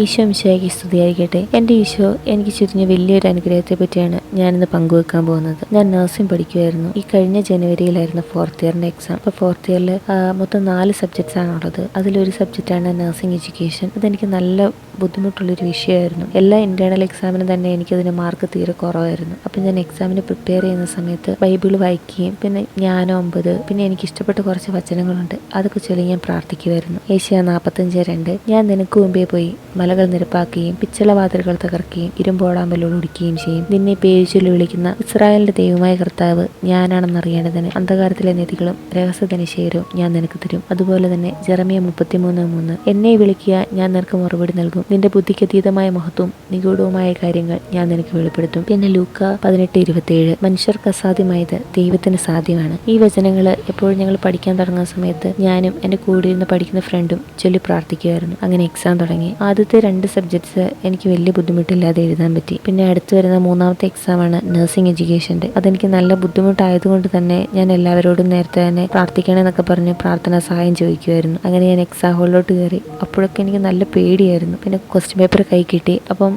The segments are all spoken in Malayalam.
ഈശോ മിശോയ്ക്ക് സ്തുതിയായിരിക്കട്ടെ. എന്റെ ഈശോ എനിക്ക് ചുരിഞ്ഞ വലിയൊരു അനുഗ്രഹത്തെ പറ്റിയാണ് ഞാനിന്ന് പങ്കുവെക്കാൻ പോകുന്നത്. ഞാൻ നഴ്സിംഗ് പഠിക്കുമായിരുന്നു ഈ കഴിഞ്ഞ ജനുവരിയിലായിരുന്നു ഫോർത്ത് ഇയറിന്റെ എക്സാം അപ്പോൾ ഫോർത്ത് ഇയറിൽ മൊത്തം നാല് സബ്ജക്ട്സ് ആണുള്ളത് അതിലൊരു സബ്ജക്റ്റാണ് നഴ്സിംഗ് എഡ്യൂക്കേഷൻ അതെനിക്ക് നല്ല ബുദ്ധിമുട്ടുള്ളൊരു വിഷയമായിരുന്നു. എല്ലാ ഇന്റേണൽ എക്സാമിനും തന്നെ എനിക്കതിന് മാർക്ക് തീരെ കുറവായിരുന്നു. അപ്പം ഞാൻ എക്സാമിന് പ്രിപ്പയർ ചെയ്യുന്ന സമയത്ത് ബൈബിൾ വായിക്കുകയും പിന്നെ ഞാൻ ഒമ്പത് പിന്നെ എനിക്ക് ഇഷ്ടപ്പെട്ട കുറച്ച് വചനങ്ങളുണ്ട്. അതൊക്കെ ചൊല്ലി ഞാൻ പ്രാർത്ഥിക്കുമായിരുന്നു ഏഷ്യ നാൽപ്പത്തഞ്ച് രണ്ട്. ഞാൻ നിനക്ക് മുമ്പേ പോയി മലകൾ നിരപ്പാക്കുകയും പിച്ചളവാതിലുകൾ തകർക്കുകയും ഇരുമ്പോടാമ്പലോട് ഒടിക്കുകയും ചെയ്യും. നിന്നെ പേരിച്ചൊല്ലി വിളിക്കുന്ന ഇസ്രായേലിന്റെ ദൈവമായ കർത്താവ് ഞാനാണെന്നറിയേണ്ടതിന് അന്ധകാരത്തിലെ നിധികളും രഹസ്യധനിശേരവും ഞാൻ നിനക്ക് തരും. അതുപോലെ തന്നെ ജെറമിയ മുപ്പത്തിമൂന്ന് മൂന്ന്. എന്നെ വിളിക്കുക ഞാൻ നിനക്ക് മറുപടി നൽകും. നിന്റെ ബുദ്ധിക്ക് അതീതമായ മഹത്വം നിഗൂഢവുമായ കാര്യങ്ങൾ ഞാൻ നിനക്ക് വെളിപ്പെടുത്തും. പിന്നെ ലൂക്ക പതിനെട്ട് ഇരുപത്തിയേഴ് മനുഷ്യർക്ക് അസാധ്യമായത് ദൈവത്തിന് സാധ്യമാണ്. ഈ വചനങ്ങൾ എപ്പോഴും ഞങ്ങൾ പഠിക്കാൻ തുടങ്ങുന്ന സമയത്ത് ഞാനും എന്റെ കൂടെ ഇരുന്ന് പഠിക്കുന്ന ഫ്രണ്ടും ചൊല്ലി പ്രാർത്ഥിക്കുമായിരുന്നു അങ്ങനെ എക്സാം തുടങ്ങി. ആദ്യത്തെ രണ്ട് സബ്ജക്ട്സ് എനിക്ക് വലിയ ബുദ്ധിമുട്ടില്ലാതെ എഴുതാൻ പറ്റി. പിന്നെ അടുത്ത് വരുന്ന മൂന്നാമത്തെ എക്സാമാണ് നഴ്സിംഗ് എഡ്യൂക്കേഷന്റെ അതെനിക്ക് നല്ല ബുദ്ധിമുട്ടായതുകൊണ്ട് തന്നെ ഞാൻ എല്ലാവരോടും നേരത്തെ തന്നെ പ്രാർത്ഥിക്കണമെന്നൊക്കെ പറഞ്ഞ് പ്രാർത്ഥന സഹായം ചോദിക്കുമായിരുന്നു അങ്ങനെ ഞാൻ എക്സാം ഹോളിലോട്ട് കയറി. അപ്പോഴൊക്കെ എനിക്ക് നല്ല പേടിയായിരുന്നു. പിന്നെ ക്വസ്റ്റ്യൻ പേപ്പർ കൈ കിട്ടി. അപ്പം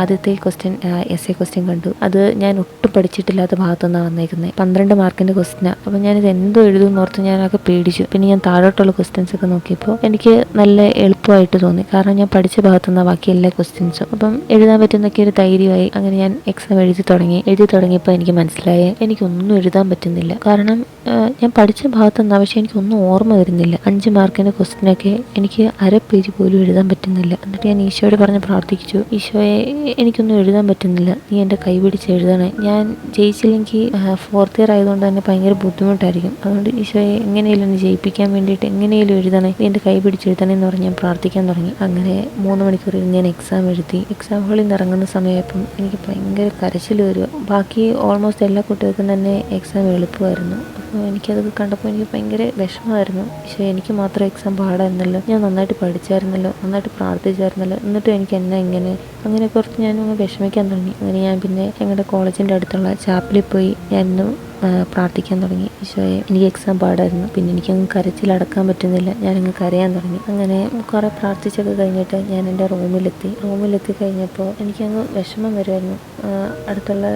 ആദ്യത്തെ ക്വസ്റ്റ്യൻ എസ് എ ക്വസ്റ്റ്യൻ കണ്ടു. അത് ഞാൻ ഒട്ടും പഠിച്ചിട്ടില്ലാത്ത ഭാഗത്തുനിന്നാണ് വന്നേക്കുന്നത് പന്ത്രണ്ട് മാർക്കിന്റെ ക്വസ്റ്റ്യനാണ് അപ്പം ഞാനിത് എന്തോ എഴുതുമെന്ന് ഓർത്ത് ഞാനൊക്കെ പേടിച്ചു. പിന്നെ ഞാൻ താഴോട്ടുള്ള ക്വസ്റ്റ്യൻസ് ഒക്കെ നോക്കിയപ്പോൾ എനിക്ക് നല്ല എളുപ്പമായിട്ട് തോന്നി. കാരണം ഞാൻ പഠിച്ച ഭാഗത്തുനിന്നാണ് ബാക്കി എല്ലാ ക്വസ്റ്റ്യൻസും അപ്പം എഴുതാൻ പറ്റുന്നൊക്കെ ഒരു ധൈര്യമായി അങ്ങനെ ഞാൻ എക്സാം എഴുതി തുടങ്ങി. എഴുതി തുടങ്ങിയപ്പോൾ എനിക്ക് മനസ്സിലായേ. എനിക്കൊന്നും എഴുതാൻ പറ്റുന്നില്ല. കാരണം ഞാൻ പഠിച്ച ഭാഗത്തു നിന്നാണ് പക്ഷേ എനിക്കൊന്നും ഓർമ്മ വരുന്നില്ല. അഞ്ച് മാർക്കിന്റെ ക്വസ്റ്റ്യനൊക്കെ എനിക്ക് അര പേജ് പോലും എഴുതാൻ പറ്റുന്നില്ല. എന്നിട്ട് ഞാൻ ഈശോയോട് പറഞ്ഞ് പ്രാർത്ഥിച്ചു. ഈശോയെ എനിക്കൊന്നും എഴുതാൻ പറ്റുന്നില്ല. നീ എന്റെ കൈ പിടിച്ച് എഴുതണേ. ഞാൻ ജയിച്ചില്ലെങ്കിൽ ഫോർത്ത് ഇയർ ആയതുകൊണ്ട് തന്നെ ഭയങ്കര ബുദ്ധിമുട്ടായിരിക്കും. അതുകൊണ്ട് ഈശോയെ എങ്ങനെയും എന്നെ ജയിപ്പിക്കാൻ വേണ്ടിയിട്ട് എങ്ങനെയും എഴുതണേ. നീ എന്റെ കൈ പിടിച്ച് എഴുതണേ എന്ന് പറഞ്ഞ് ഞാൻ പ്രാർത്ഥിക്കാൻ തുടങ്ങി. അങ്ങനെ മൂന്ന് മണിക്കൂർ ഞാൻ എക്സാം എഴുതി. എക്സാം ഹാളിൽ നിന്ന് ഇറങ്ങുന്ന സമയപ്പം എനിക്ക് ഭയങ്കര കരച്ചിൽ വരിക. ബാക്കി ഓൾമോസ്റ്റ് എല്ലാ കുട്ടികൾക്കും തന്നെ എക്സാം എളുപ്പമായിരുന്നു. എനിക്കത് കണ്ടപ്പോൾ എനിക്ക് ഭയങ്കര വിഷമമായിരുന്നു. പക്ഷേ എനിക്ക് മാത്രം എക്സാം പാടായിരുന്നല്ലോ. ഞാൻ നന്നായിട്ട് പഠിച്ചായിരുന്നല്ലോ. നന്നായിട്ട് പ്രാർത്ഥിച്ചായിരുന്നല്ലോ. എന്നിട്ടും എനിക്ക് എന്നാ എങ്ങനെ അങ്ങനെ കുറച്ച് ഞാൻ അങ്ങ് വിഷമിക്കാൻ തുടങ്ങി. അങ്ങനെ ഞാൻ പിന്നെ ഞങ്ങളുടെ കോളേജിന്റെ അടുത്തുള്ള ചാപ്പിലിൽ പോയി ഞാൻ ഇന്ന് പ്രാർത്ഥിക്കാൻ തുടങ്ങി. ഈശോയെ എനിക്ക് എക്സാം പാടായിരുന്നു. പിന്നെ എനിക്കങ്ങ് കരച്ചിലടക്കാൻ പറ്റുന്നില്ല. ഞാനങ്ങ് കരയാൻ തുടങ്ങി. അങ്ങനെ കുറേ പ്രാർത്ഥിച്ചൊക്കെ കഴിഞ്ഞിട്ട് ഞാൻ എന്റെ റൂമിലെത്തി. റൂമിലെത്തി കഴിഞ്ഞപ്പോൾ എനിക്കങ്ങ് വിഷമം വരുമായിരുന്നു അടുത്തുള്ള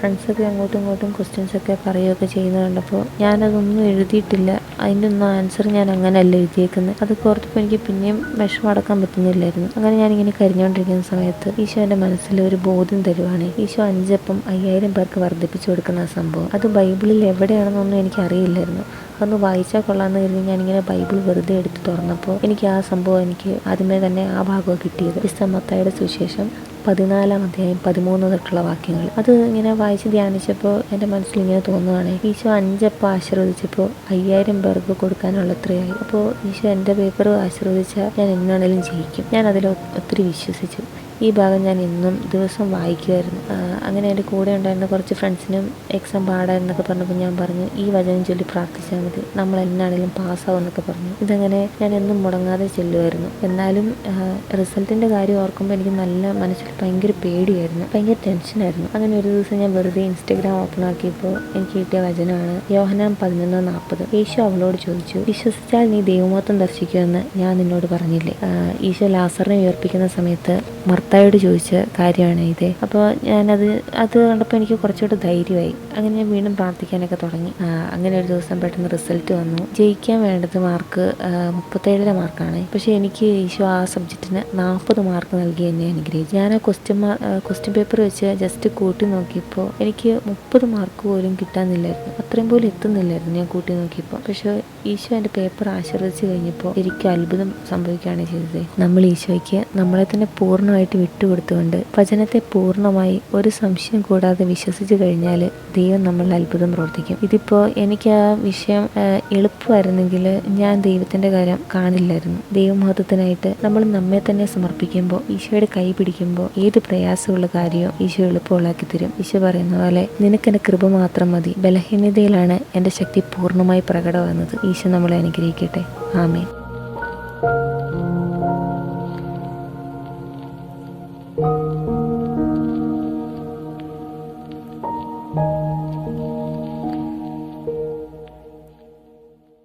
ഫ്രണ്ട്സൊക്കെ അങ്ങോട്ടും ഇങ്ങോട്ടും ക്വസ്റ്റ്യൻസൊക്കെ പറയുകയൊക്കെ ചെയ്യുന്നത് കണ്ടപ്പോൾ ഞാനതൊന്നും എഴുതിയിട്ടില്ല. അതിന്റെ ഒന്നും ആൻസർ ഞാൻ അങ്ങനെയല്ല എഴുതിയേക്കുന്നത് അത് ഓർത്തപ്പോൾ എനിക്ക് പിന്നെയും വിഷമം അടക്കാൻ പറ്റുന്നില്ലായിരുന്നു. അങ്ങനെ ഞാനിങ്ങനെ കരിഞ്ഞുകൊണ്ടിരിക്കുന്ന സമയത്ത് ഈശോ എന്റെ മനസ്സിൽ ഒരു ബോധ്യം തരുവാണ്. ഈശോ അഞ്ചപ്പം അയ്യായിരം പേർക്ക് വർദ്ധിപ്പിച്ചു കൊടുക്കുന്ന ആ സംഭവം. അത് ബൈബിളിൽ എവിടെയാണെന്നൊന്നും എനിക്ക് അറിയില്ലായിരുന്നു അതൊന്ന് വായിച്ചാൽ കൊള്ളാമെന്ന് കരുതി ഞാനിങ്ങനെ ബൈബിൾ വെറുതെ എടുത്ത് തുറന്നപ്പോൾ എനിക്ക് ആ സംഭവം എനിക്ക് ആദ്യമേ തന്നെ ആ ഭാഗമാണ് കിട്ടിയത്. വിസ്തമത്തായുടെ സുവിശേഷം പതിനാലാം അധ്യായം പതിമൂന്ന് തൊട്ടുള്ള വാക്യങ്ങൾ. അത് ഇങ്ങനെ വായിച്ച് ധ്യാനിച്ചപ്പോൾ എന്റെ മനസ്സിൽ ഇങ്ങനെ തോന്നുകയാണ് ഈശോ അഞ്ചപ്പം ആശീർവദിച്ചപ്പോൾ അയ്യായിരം പേർക്ക് കൊടുക്കാനുള്ള അത്രയായി അപ്പോൾ ഈശോ എന്റെ പേപ്പർ ആശീർവദിച്ചാൽ ഞാൻ എന്നാണേലും ജയിക്കും. ഞാൻ അതിൽ ഒത്തിരി വിശ്വസിച്ചു. ഈ ഭാഗം ഞാൻ എന്നും ദിവസം വായിക്കുമായിരുന്നു അങ്ങനെ എന്റെ കൂടെ ഉണ്ടായിരുന്ന കുറച്ച് ഫ്രണ്ട്സിനും എക്സാം പാടായിരുന്നൊക്കെ പറഞ്ഞപ്പോൾ ഞാൻ പറഞ്ഞു ഈ വചനം ചൊല്ലി പ്രാർത്ഥിച്ചാൽ മതി. നമ്മൾ എന്നാണെങ്കിലും പാസ്സാവും എന്നൊക്കെ പറഞ്ഞു. ഇതങ്ങനെ ഞാൻ എന്നും മുടങ്ങാതെ ചെല്ലുമായിരുന്നു എന്നാലും റിസൾട്ടിന്റെ കാര്യം ഓർക്കുമ്പോൾ എനിക്ക് നല്ല മനസ്സിൽ ഭയങ്കര പേടിയായിരുന്നു. ഭയങ്കര ടെൻഷനായിരുന്നു. അങ്ങനെ ഒരു ദിവസം ഞാൻ വെറുതെ ഇൻസ്റ്റഗ്രാം ഓപ്പൺ ആക്കിയപ്പോൾ എനിക്ക് കിട്ടിയ വചനമാണ് യോഹനാം പതിനൊന്ന് നാൽപ്പത്. യേശു അവളോട് ചോദിച്ചു വിശ്വസിച്ചാൽ നീ ദൈവമത്വം ദർശിക്കുമെന്ന് ഞാൻ നിന്നോട് പറഞ്ഞില്ലേ? ഈശോ ലാസറിനെ ഉയർപ്പിക്കുന്ന സമയത്ത് മർത്തായോട് ചോദിച്ച കാര്യമാണ് ഇത്. അപ്പോൾ ഞാനത് അത് കണ്ടപ്പോൾ എനിക്ക് കുറച്ചുകൂടെ ധൈര്യമായി. അങ്ങനെ ഞാൻ വീണ്ടും പ്രാർത്ഥിക്കാനൊക്കെ തുടങ്ങി. അങ്ങനെ ഒരു ദിവസം പെട്ടെന്ന് റിസൾട്ട് വന്നു. ജയിക്കാൻ വേണ്ടത് മാർക്ക് മുപ്പത്തേഴര മാർക്കാണ് പക്ഷേ എനിക്ക് ഈശോ ആ സബ്ജക്റ്റിന് നാൽപ്പത് മാർക്ക് നൽകി എന്നെ അനുഗ്രഹിച്ചു. ഞാൻ ആ ക്വസ്റ്റ്യൻ ക്വസ്റ്റ്യൻ പേപ്പർ വെച്ച് ജസ്റ്റ് കൂട്ടി നോക്കിയപ്പോൾ എനിക്ക് മുപ്പത് മാർക്ക് പോലും കിട്ടാനില്ലായിരുന്നു. അത്രയും പോലും എത്തുന്നില്ലായിരുന്നു ഞാൻ കൂട്ടി നോക്കിയപ്പോൾ. പക്ഷേ ഈശോ എന്റെ പേപ്പർ ആശീർവദിച്ച് കഴിഞ്ഞപ്പോൾ എനിക്ക് അത്ഭുതം സംഭവിക്കുകയാണ് ചെയ്തത്. നമ്മൾ ഈശോയ്ക്ക് നമ്മളെ തന്നെ പൂർണമായിട്ട് വിട്ടുകൊടുത്തുകൊണ്ട് വചനത്തെ പൂർണമായി ഒരു സംശയം കൂടാതെ വിശ്വസിച്ച് കഴിഞ്ഞാൽ ദൈവം നമ്മളിൽ അത്ഭുതം പ്രവർത്തിക്കും. ഇതിപ്പോൾ എനിക്ക് ആ വിഷയം എളുപ്പമായിരുന്നെങ്കിൽ ഞാൻ ദൈവത്തിന്റെ കാര്യം കാണില്ലായിരുന്നു. ദൈവമഹത്വത്തിനായിട്ട് നമ്മൾ നമ്മെ തന്നെ സമർപ്പിക്കുമ്പോൾ ഈശോയുടെ കൈ പിടിക്കുമ്പോൾ ഏത് പ്രയാസമുള്ള കാര്യവും ഈശോ എളുപ്പമുള്ളാക്കി തരും. ഈശോ പറയുന്ന പോലെ നിനക്കെന്റെ കൃപ മാത്രം മതി. ബലഹീനതയിലാണ് എന്റെ ശക്തി പൂർണമായി പ്രകടമാകുന്നത്. ഈശോ നമ്മളെ അനുഗ്രഹിക്കട്ടെ. ആമേൻ.